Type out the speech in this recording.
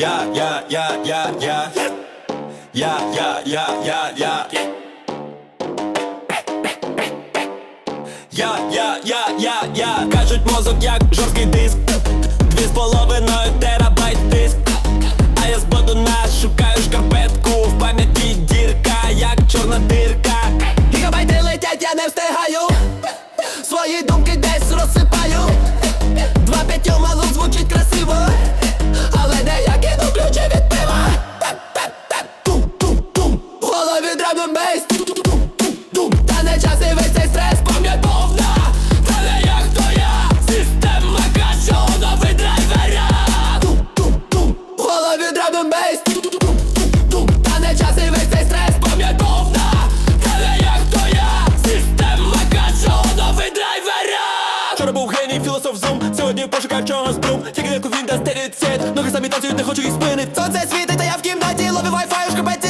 Я, я, я, я, я. Я, я, я, я, я. Я, я, я, я, я. Кажуть мозок як жорсткий диск. Дві з половиною терабайт диск. А я збоду нас шукаю шкарпетку. В пам'яті дірка, як чорна дирка. Гігабайти летять, я не встигаю. Свої думки десь розсипаю голові драбном бейс Тум-тум-тум Та не час і весь цей стрес. Пам'ять повна Та не як то я. Система каже новий драйвера. Тум-тум-тум В голові драбном бейс Тум-тум-тум Та не час і весь цей стрес. Пам'ять повна Та не як то я. Система каже новий драйвера. Вчора був геній, філософ зум. Сьогодні в пошуках чогось брум Тільки як він дасть світ Ноги самі танцюють, не хочу їх спинити. Сонце світить, та я в кімнаті ловив вайфаю, шкарпетці з хати